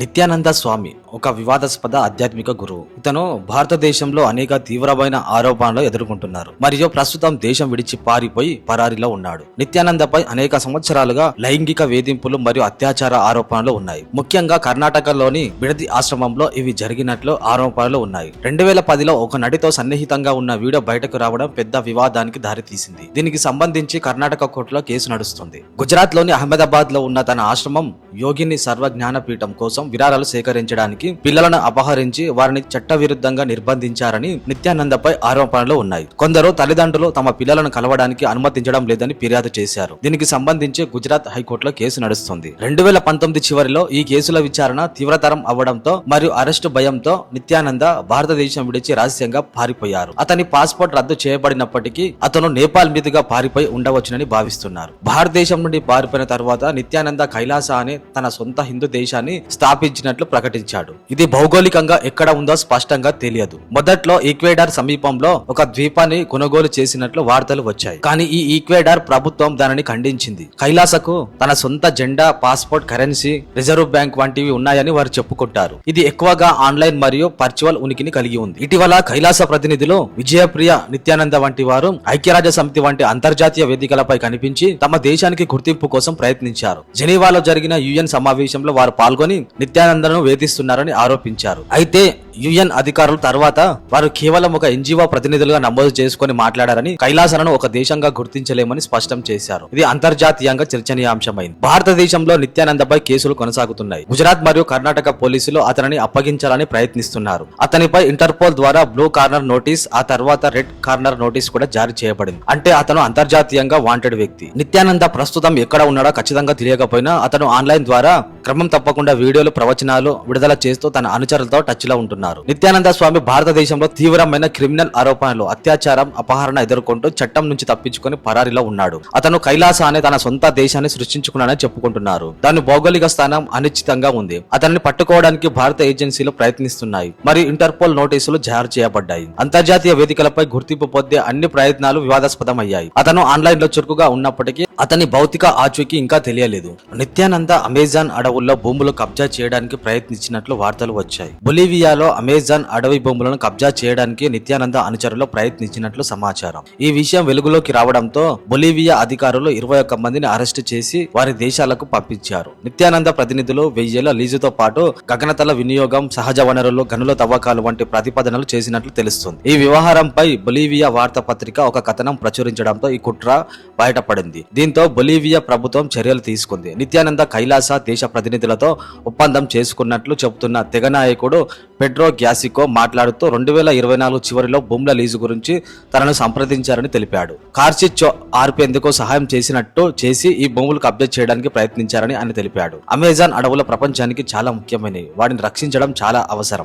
నిత్యానంద స్వామి ఒక వివాదాస్పద ఆధ్యాత్మిక గురువు. ఇతను భారతదేశంలో అనేక తీవ్రమైన ఆరోపణలు ఎదుర్కొంటున్నారు. మరియు ప్రస్తుతం దేశం విడిచి పారిపోయి పరారిలో ఉన్నాడు. నిత్యానందపై అనేక సంవత్సరాలుగా లైంగిక వేధింపులు మరియు అత్యాచార ఆరోపణలు ఉన్నాయి. ముఖ్యంగా కర్ణాటకలోని బిడది ఆశ్రమంలో ఇవి జరిగినట్లు ఆరోపణలు ఉన్నాయి. రెండు వేల పదిలో ఒక నటితో సన్నిహితంగా ఉన్న వీడియో బయటకు రావడం పెద్ద వివాదానికి దారితీసింది. దీనికి సంబంధించి కర్ణాటక కోర్టులో కేసు నడుస్తుంది. గుజరాత్లోని అహ్మదాబాద్లో ఉన్న తన ఆశ్రమం యోగిని సర్వజ్ఞానపీఠం కోసం విరాళాలు సేకరించడానికి పిల్లలను అపహరించి వారిని చట్టవిరుద్ధంగా నిర్బంధించారని నిత్యానందపై ఆరోపణలు ఉన్నాయి. కొందరు తల్లిదండ్రులు తమ పిల్లలను కలవడానికి అనుమతించడం లేదని ఫిర్యాదు చేశారు. దీనికి సంబంధించి గుజరాత్ హైకోర్టులో కేసు నడుస్తుంది. రెండు వేల పంతొమ్మిది చివరిలో ఈ కేసుల విచారణ తీవ్రతరం అవ్వడంతో మరియు అరెస్టు భయంతో నిత్యానంద భారతదేశం విడిచి రహస్యంగా పారిపోయారు. అతని పాస్పోర్ట్ రద్దు చేయబడినప్పటికీ అతను నేపాల్ మీదుగా పారిపోయి ఉండవచ్చునని భావిస్తున్నారు. భారతదేశం నుండి పారిపోయిన తర్వాత నిత్యానంద కైలాస అనే తన సొంత హిందూ దేశాన్ని స్థాపించినట్లు ప్రకటించాడు. ఇది భౌగోళికంగా ఎక్కడ ఉందో స్పష్టంగా తెలియదు. మొదట్లో ఈక్వేడార్ సమీపంలో ఒక ద్వీపాన్ని కొనుగోలు చేసినట్లు వార్తలు వచ్చాయి. కానీ ఈ ఈక్వేడార్ ప్రభుత్వం దానిని ఖండించింది. కైలాసకు తన సొంత జెండా పాస్పోర్ట్ కరెన్సీ రిజర్వ్ బ్యాంక్ వంటివి ఉన్నాయని వారు చెప్పుకుంటారు. ఇది ఎక్కువగా ఆన్లైన్ మరియు పర్చువల్ ఉనికిని కలిగి ఉంది. ఇటీవల కైలాస ప్రతినిధులు విజయప్రియ నిత్యానంద వంటి వారు ఐక్యరాజ్య సమితి వంటి అంతర్జాతీయ వేదికలపై కనిపించి తమ దేశానికి గుర్తింపు కోసం ప్రయత్నించారు. జెనీవాలో జరిగిన యుఎన్ సమావేశంలో వారు పాల్గొని నిత్యానందను వేధిస్తున్నారని ఆరోపించారు. అయితే యుఎన్ అధికారులు తర్వాత వారు కేవలం ఒక ఎన్జిఓ ప్రతినిధులుగా నమోదు చేసుకుని మాట్లాడారని కైలాసనను ఒక దేశంగా గుర్తించలేమని స్పష్టం చేశారు. ఇది అంతర్జాతీయంగా చర్చనీయాంశమైంది. భారతదేశంలో నిత్యానందపై కేసులు కొనసాగుతున్నాయి. గుజరాత్ మరియు కర్ణాటక పోలీసులు అతనిని అప్పగించాలని ప్రయత్నిస్తున్నారు. అతనిపై ఇంటర్పోల్ ద్వారా బ్లూ కార్నర్ నోటీస్ ఆ తర్వాత రెడ్ కార్నర్ నోటీస్ కూడా జారీ చేయబడింది. అంటే అతను అంతర్జాతీయంగా వాంటెడ్ వ్యక్తి. నిత్యానంద ప్రస్తుతం ఎక్కడ ఉన్నాడో ఖచ్చితంగా తెలియకపోయినా అతను ఆన్లైన్ ద్వారా క్రమం తప్పకుండా వీడియోలు ప్రవచనాలు విడుదల చేస్తూ తన అనుచరులతో టచ్లో ఉంటున్నారు నిత్యానంద స్వామి భారతదేశంలో తీవ్రమైన క్రిమినల్ ఆరోపణలు అత్యాచారం అపహరణ ఎదుర్కొంటూ చట్టం నుంచి తప్పించుకుని పరారీలో ఉన్నాడు. అతను కైలాస అనే తన సొంత దేశాన్ని సృష్టించుకున్నానని చెప్పుకుంటున్నారు. దాని భౌగోళిక స్థానం అనిశ్చితంగా ఉంది. అతన్ని పట్టుకోవడానికి భారత ఏజెన్సీలు ప్రయత్నిస్తున్నాయి. మరి ఇంటర్పోల్ నోటీసులు జారీ చేయబడ్డాయి. అంతర్జాతీయ వేదికలపై గుర్తింపు పొందే అన్ని ప్రయత్నాలు వివాదాస్పదమయ్యాయి. అతను ఆన్లైన్లో చురుకుగా ఉన్నప్పటికీ అతని భౌతిక ఆచూకీ ఇంకా తెలియలేదు. నిత్యానంద అమెజాన్ అడవుల్లో భూములు కబ్జా చేయడానికి ప్రయత్నించినట్లు వార్తలు వచ్చాయి. బొలీవియాలో అమెజాన్ అడవి భూములను కబ్జా చేయడానికి నిత్యానంద అనుచరులు ప్రయత్నించినట్లు సమాచారం. ఈ విషయం వెలుగులోకి రావడంతో బొలీవియా అధికారులు ఇరవై ఒక్క మందిని అరెస్టు చేసి వారి దేశాలకు పంపించారు. నిత్యానంద ప్రతినిధులు వెయ్యేళ్ళ లీజుతో పాటు గగనతల వినియోగం సహజ వనరులు గనుల తవ్వకాలు వంటి ప్రతిపాదనలు చేసినట్లు తెలుస్తుంది. ఈ వ్యవహారంపై బొలీవియా వార్తాపత్రిక ఒక కథనం ప్రచురించడంతో ఈ కుట్ర బయటపడింది. దీంతో బొలీవియా ప్రభుత్వం చర్యలు తీసుకుంది. నిత్యానంద కైలాస దేశ ప్రతినిధులతో ఒప్పందం చేసుకున్నట్లు చెబుతున్న తెగ నాయకుడు పెడ్రో గ్యాసికో మాట్లాడుతూ రెండు వేల ఇరవై నాలుగు చివరిలో భూముల లీజు గురించి తనను సంప్రదించారని తెలిపాడు. కార్చిచ్చో ఆర్పేందుకు సహాయం చేసినట్టు చేసి ఈ భూములకు అప్డేట్ చేయడానికి ప్రయత్నించారని ఆయన తెలిపాడు. అమెజాన్ అడవుల ప్రపంచానికి చాలా ముఖ్యమైనవి. వాటిని రక్షించడం చాలా అవసరం.